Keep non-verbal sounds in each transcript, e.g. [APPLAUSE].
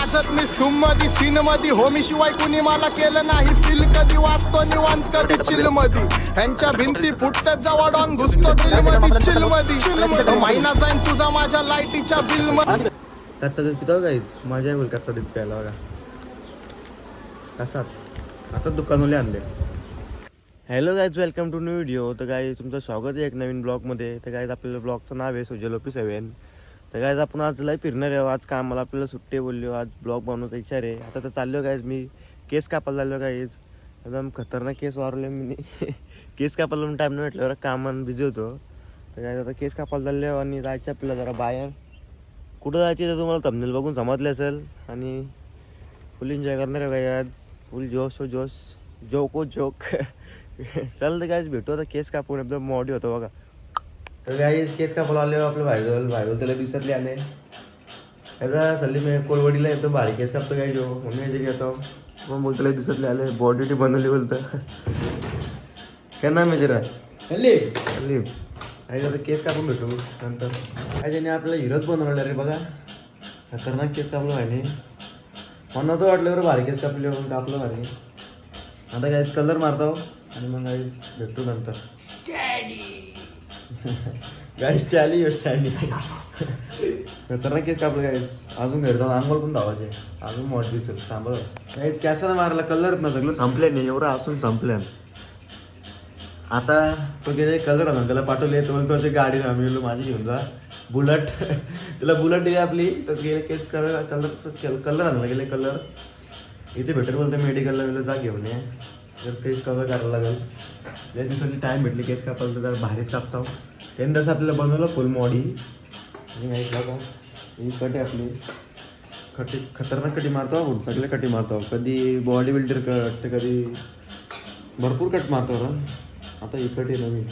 वाजत मी सुम मधी सीन मधी होमी शिवाय कुणी मला केलं नाही. फील कधी वाचतो निवांत कधी चिल मधी ह्यांच्या भिंती फुटतात जवळ डॉन घुसतो ड्रिल मधी चिल मधी महिना जाईन तुझा माझ्या लाईटीच्या बिलमध्ये कच्चा दूध पितो गाईज मजा येईल कच्चा दूध प्यायला बघा. कसाच आता दुकानवले आणले. Hello guys welcome to new video तर काय तुमचं स्वागत आहे एक नवीन ब्लॉगमध्ये तर काय आपल्याला ब्लॉगचं नाव आहे सुजल ओपी सेवन तर काय आपण आज लय फिरणार आहे. आज कामाला आपल्याला सुट्टी बोलली. आज ब्लॉग बनवचा विचार आहे. आता तर चाललो गायज मी केस कापायला झालो गायज एकदम खतरनाक केस वारले मी. [LAUGHS] केस कापायला पण टाईम नाही भेटल्यावर कामान बिझी होतो. तर काय आता केस कापायला झाले आणि जायचं आपल्याला जरा बाहेर. कुठं जायचे तर तुम्हाला तमनेल बघून समजले असेल. आणि फुल एन्जॉय करणार आहे बाई आज फुल जोश हो जोश. जोको जोक चल तर काय भेटू आता. केस कापून एकदम मॉडी होतो बघा. तर काय केस कापायला आले आपले भाईजवळ भाईजवळ त्याला दिवसातले आले. याचा सल्ली मी कोलवडीला येतो भारी केस कापतो काय जो मम्मी याचे घेतो मग बोलतो लय दिवसातले आले बॉडी टी बनवली बोलतं. काय नाम आहे जरा आणि आता केस कापून भेटू नंतर. काय त्याने आपल्याला हिरोच बनवला रे बघा. खतरनाक केस कापलं भाईने मला तर वाटलं बरं भारी केस कापले म्हणून कापलं भारी. आता काय कलर मारतो आणि मग काय भेटू नंतर. काय स्टॅली स्टॅली खतरनाक केस कापलं काय अजून घरी जाऊन आंघोळ पण धावायचे. अजून मोठ दिसत थांबव काहीच कॅसाला मारला? कलर ना सगळं? संपले नाही एवढं असून संपल्या आता तो गेले कलर आणा त्याला पाठवले तो म्हणतो अशी गाडी ना म्हणलो माझी घेऊन जा. बुलट. त्याला बुलट दिली आपली तर गेले केस कलर कलरचं कलर आणला गेले कलर इथे भेटेल बोलतो मेडिकलला जा घेऊन ये. जर केस कलर करायला लागेल. ज्या दिवसांनी टाईम भेटली केस कापायला तर जरा भारीच कापतो त्यांनी तसं आपल्याला बनवलं फुल मॉडी आणि का ही कट आहे आपली. कटी खतरनाक कटी मारतो आपण सगळे कटी मारतो कधी बॉडी बिल्डर कट तर कधी भरपूर कट मारतो ना. आता ही कट आहे नवीन.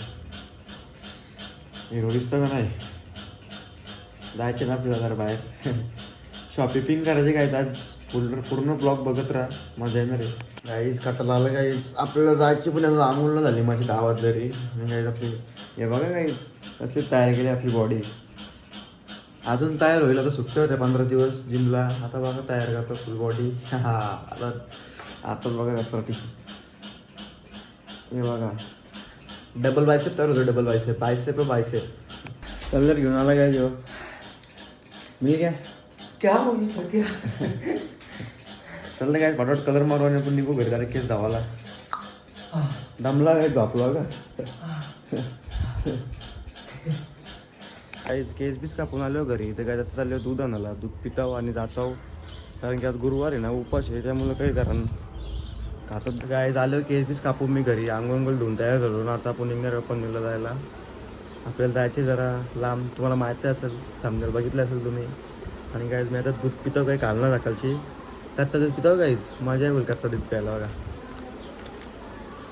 हिरो दिसतं का नाही जायचे ना आपल्याला जरा बाहेर. [LAUGHS] शॉपिंग करायचे काय आज? पूर्ण पूर्ण ब्लॉग बघत राहा. मजा येणार आहे. गाईज कटाला आलं गाईज आपल्याला जायची पण आता आंघोळ झाली माझी दहा वाजले गाईज आपली हे बघा गाईज कसली तयार केली आपली बॉडी अजून तयार होईल आता सुट्टे होते पंधरा दिवस जिमला. आता बघा तयार करतो फुल बॉडी [LAUGHS] हा आता आता बघा कसं हे बघा. डबल बायसेप तयार होतो double bicep bicep bicep colour घेऊन आला काय जेव्हा मी काय क्या हो ये क्या चाललं काय फटाफट कलर मारू आणि आपण निघू घरी जरा केस धावाला दमला काय झोपला का? काहीच केस बीस कापून आलो घरी. तर काय चाललो दूध आणायला. दूध पिताव आणि जाताव. कारण की आज गुरुवार आहे ना उपास आहे त्यामुळं काही कारण. खातात काय झालं केस बीस कापून मी घरी. आंघोळ धुवून तयार झालो. ना आता आपण निघणार पनवेलला जायला. आपल्याला जायचे जरा लांब. तुम्हाला माहिती असेल थांबणार बघितलं असेल तुम्ही. आणि काय मी आता दूध पितो काही घालणार सकाळची कच्चा दूध पितो काहीच मजा येईल कच्चा दूध प्यायला बघा.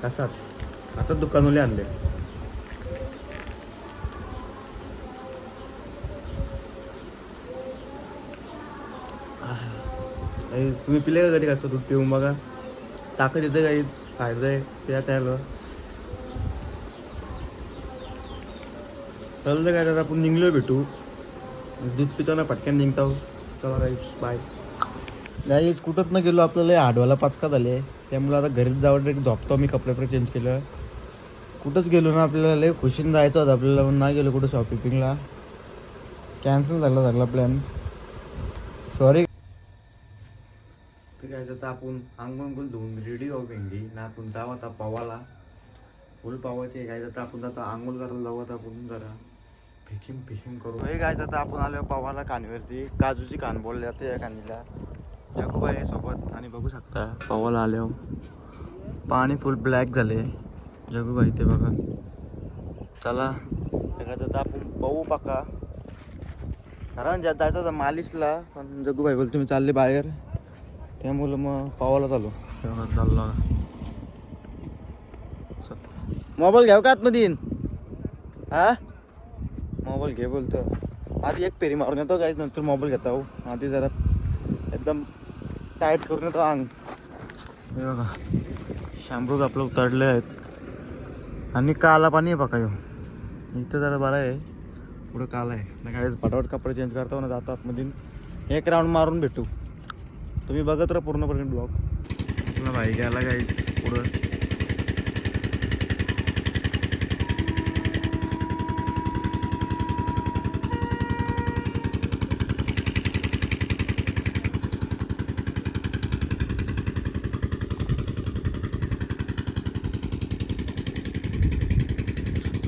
कसाच? आता दुकानवले आणले. तुम्ही पिले का कधी कच्चा दूध पिऊन बघा? ताकद येतं काहीच फायदा आहे. त्या त्याला. चालतं काय आता आपण निघलो भेटू. दूध पिताना पटकन निघताव. चला काही बाय गाईज कुठंच न गेलो आपल्याला हाडवाला पाचका झाले त्यामुळे आता घरीच जावं डायरेक्ट झोपतो मी कपडे पण चेंज केलं. कुठंच गेलो ना आपल्याला लय खुशीन जायचं होतं आपल्याला पण नाही गेलो कुठं शॉपिंगला कॅन्सल झाला सगळा प्लॅन सॉरी तर काय आता आपण अंगण गुल धुवून रेडी आहो भेंडी. ना आपण जाऊ आता पवाला. फुल पावाचे काय जातं आपण आता आंघोळ करायला जाऊ आता आपण जरा. फिकिंग फिकिंग करू. हे काय जातं आपण आलो पवाला कानवरती काजूची कान बोलले जाते या कानीला जगूबाई आहे सोबत आणि बघू शकता. पवाला आलो पाणी फुल ब्लॅक झाले. जगूबाई ते बघा. चला. जातं आपण पाहू पाका कारण ज्यात जायचं होतं मालिशला पण जगूबाई बोलते तुम्ही चालले बाहेर. त्यामुळं मग पावाला चालू. चाललो. मोबाईल घ्याव का आतमध्ये येईन हा? मोबाईल घे बोलतो. आधी एक पेरी मारून येतो काही नंतर मोबाईल घेता हो. आधी जरा एकदम टाईट करून येतो अंग. हे बघा शॅम्पू आपलं उतरले आहेत. आणि काला पाणी आहे बघा इथं जरा बरं आहे. पुढं काला आहे. नाही काय पटापट कपडे चेंज करतो ना जातो आतमधून. एक राऊंड मारून भेटू. तुम्ही बघत राहा पूर्णपणे ब्लॉग तुला भाई घ्यायला काय पुढं.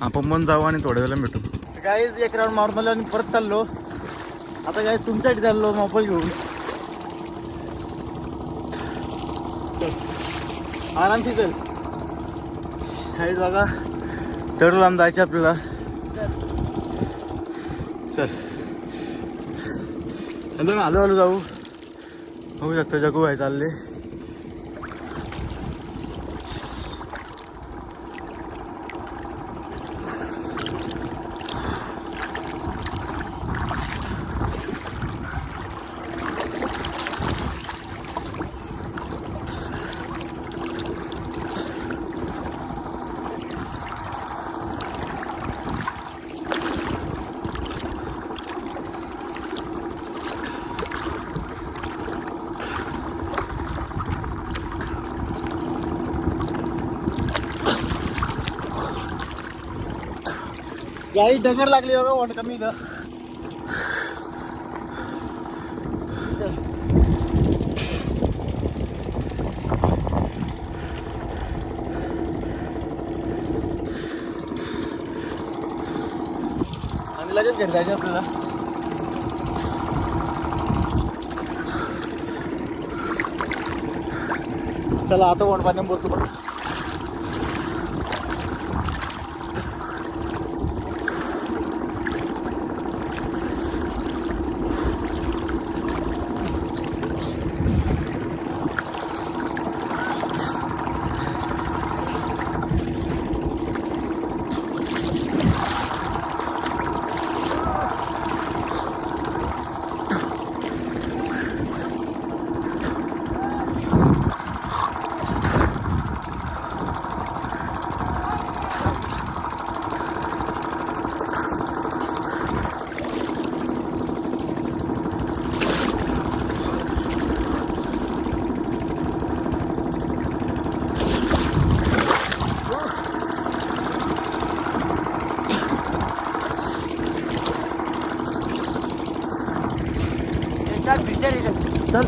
आपण पण जाऊ आणि थोड्या वेळेला भेटू. गाईज एक राऊंड मारून आलो आणि परत चाललो. आता गाईज तुमच्यासाठी चाललो मोबाईल घेऊन. चल. आरामशी चल काहीच बघा. तेवढं लांब जायचं आपल्याला. चल. एकदम आलो आलो जाऊ. बघू शकतो जगू आहे चालले. गाई डगर लागली बघा वाट कमी इथं. आणि लगेच घरी जायचं आपल्याला. चला आता वन बोलतो बघा.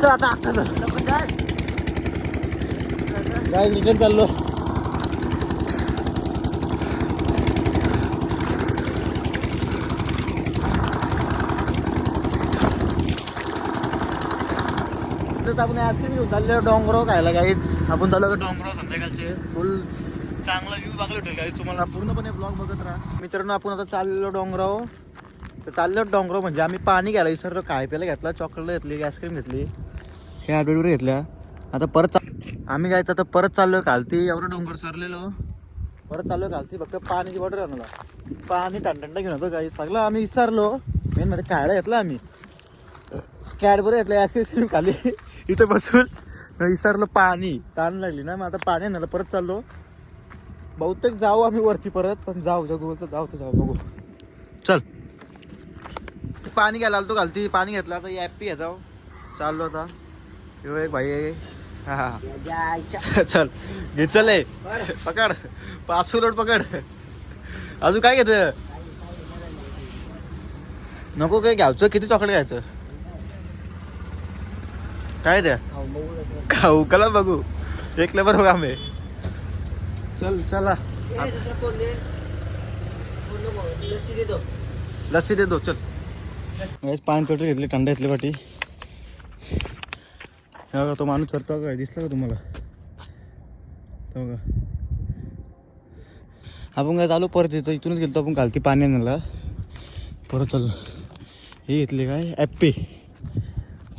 चल आता. काय रिटर्न चाललो. तर आपण आईस्क्रीम घेऊन चाललो डोंगरो खायला काहीच आपण चाललो डोंगराव संध्याकाळचे. फुल चांगला व्ह्यू बघायला भेटेल काही तुम्हाला पूर्णपणे ब्लॉग बघत राहा. मित्रांनो आपण आता चाललेलो डोंगराव तर चाललो डोंगराव म्हणजे आम्ही पाणी घ्यायला विसरलो. काय प्यायला घेतला? चॉकलेट घेतली आईस्क्रीम घेतली. हे आठवडीवर घेतल्या. आता परत आम्ही जायचं आता परत चाललोय खालती. एवढं डोंगर सरलेलो. परत चाललोय खालती फक्त पाण्याची बॉटल आणला पाणी टंडंडा घेऊन होतो काही सगळं आम्ही विसरलो. मेन मध्ये खायला घेतला आम्ही. कॅडबरी घेतलं आईस्क्रीम खाली इथं बसून विसरलो पाणी. ताण लागली ना मग आता पाणी आणायला परत चाललो. बहुतेक जाऊ आम्ही वरती परत पण जाऊ जगू जाऊ तर जाऊ बघू. चल. पाणी घ्यायला आलो तो घालती पाणी घेतलं आता ॲपी घ्या जाऊ. चाललो आता. एक भाई हा हा. [LAUGHS] चल घे चल ए. पकड. पाचशे रोड पकड. अजून काय घेत नको काय घ्यायचं? किती चॉकलेट घ्यायचं? काय द्या? खाऊ. कला बघू. एक नंबर बघा आम्ही चल चला. लस्सी दे दो. चल. पाणी पेट्रोल घेतले थंड घेतली पाठी हा का तो माणूस चरतो काय दिसला का तुम्हाला? हो का? आपण काय चालू परत येतो इथूनच गेलो आपण घालती पाणी आणायला परत चालू. हे घेतले काय? ॲप्पी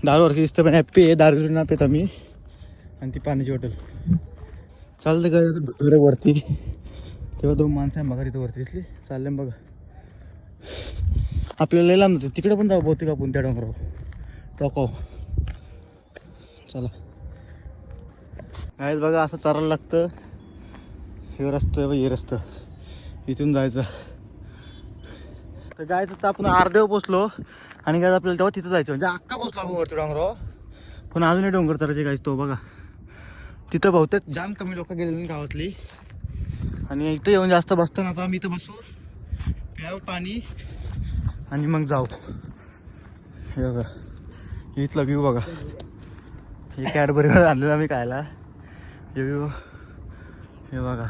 दारूवरती दिसतं पण ॲप्पी आहे दारू घेऊन पेत आम्ही. आणि ती पाण्याची बॉटल चालतं काय वरती. तेव्हा दोन माणसं आहे बघा तिथं वरती दिसली. चालले बघा. आपल्याला लय लांब तिकडे पण जाऊ बहुतेक आपण त्या डोंगरावर. टोकाव चला. काय बघा असं चालायला लागतं. हे रस्तं हे रस्तं. इथून जायचं. तर जायचं तर आपण अर्ध्यावर पोचलो आणि काय आपल्याला तेव्हा तिथं जायचं. म्हणजे अक्का पोचलो आपण वरती डोंगरावर हो. पण अजूनही डोंगर चढायचे काहीच तो बघा. तिथं बहुतेक जाम कमी लोक गेलेली गावातली. आणि इथं येऊन जास्त बसतो ना आता आम्ही इथं बसू प्याव पाणी. आणि मग जाऊ. हे बघा. इथला व्ह्यू बघा. हे कॅडबरीवर आणलेला मी खायला. हे हे बघा.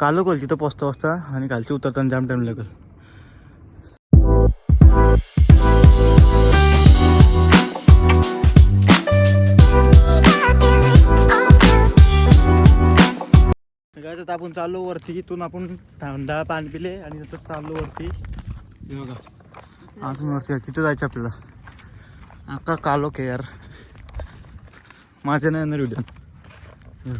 कालो कोल तिथं पोचता वाजता आणि खालची उतरताना जाम टाइम लागेल. काय तर आपण चाललो वरती. इथून आपण थंडा पाणी पिले आणि नंतर चाललो वरती. हे बघा. अजून वरती तिथं जायचं आपल्याला. अक्का कालो के यार माझे नाही येणार व्हिडिओ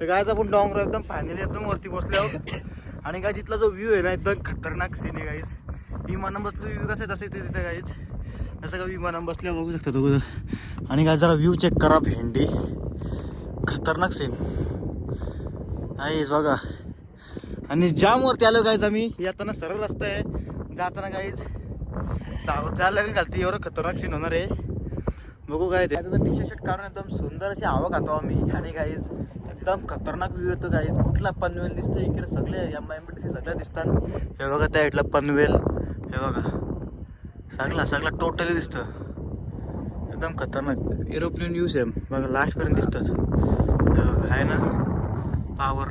तर काय आपण डोंगर एकदम फायनली एकदम वरती बसले आहोत. आणि काय तिथला जो व्ह्यू आहे ना एकदम खतरनाक सीन आहे गाईज विमानं बसलं व्ह्यू कसं आहे तसं येते तिथे गाईज जसं का विमानं बसल्यावर बघू शकता तू आणि काय जरा व्ह्यू चेक करा भेंडी. खतरनाक सीन आहेच बघा. आणि जाम वरती आलो गाईज आम्ही. येताना सरळ रस्ता आहे. जाताना गाईज चालला लागेल घालते एवढं खतरनाक सीन होणार आहे. बघू काय ते. टी शर्ट काढून एकदम सुंदर अशी हवा खातो आम्ही. आणि गाईज एकदम खतरनाक व्ह्यू येतो गाईज कुठला पनवेल दिसतं इकडे सगळे एम आय एम सगळ्या दिसतात. हे बघा त्या इथला पनवेल. हे बघा. चांगला चांगला टोटली दिसतं एकदम खतरनाक. एरोप्लेन यूज आहे बघा लास्टपर्यंत दिसतात हे बघा, आहे ना? पावर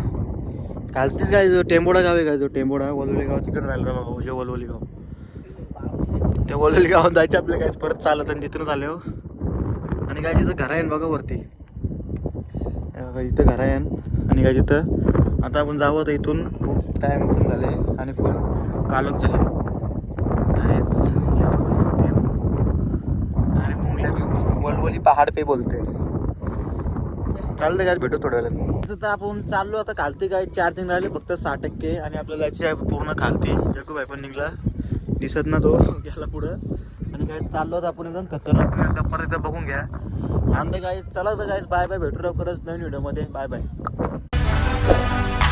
कालतीच काय जो टेंबोडा गाव आहे काय जो टेंबोडा वलवली गाव तिकडे राहिलं बघा जे वलवली गाव. त्या वलवली गावात जायचं आपल्या काय परत चालत आणि तिथूनच आले. हो आणि काय तिथं घर आहे बघा वरती. बघा इथं घर आहे आणि काय तिथं आता आपण जाऊ तर इथून. खूप टाईम पण झाले. आणि फुल कालक झाले. अरे मुंगल्या वलवली पहाड पे बोलते चालतं काय भेटू थोड्या वेळात. तर आपण चाललो. आता खालती काय चार्जिंग राहिले फक्त सहा टक्के. आणि आपल्याला जायची आहे पूर्ण खालती. जगूबाई पण निघला. दिसत ना तो? गेला पुढं. आणि काय चाललो तर आपण एकदम खतरनाक एकदा परत एकदा बघून घ्या. आणि काय चला तर काय बाय बाय भेटू लवकरच नवीन व्हिडिओमध्ये बाय बाय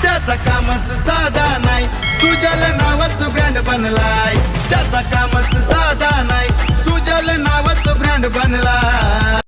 त्याचा कामच साधा नाही. सुजल नावाचं ब्रँड बनलाय. त्याचा कामच साधा नाही. सुजल नावाचं ब्रँड बनलाय.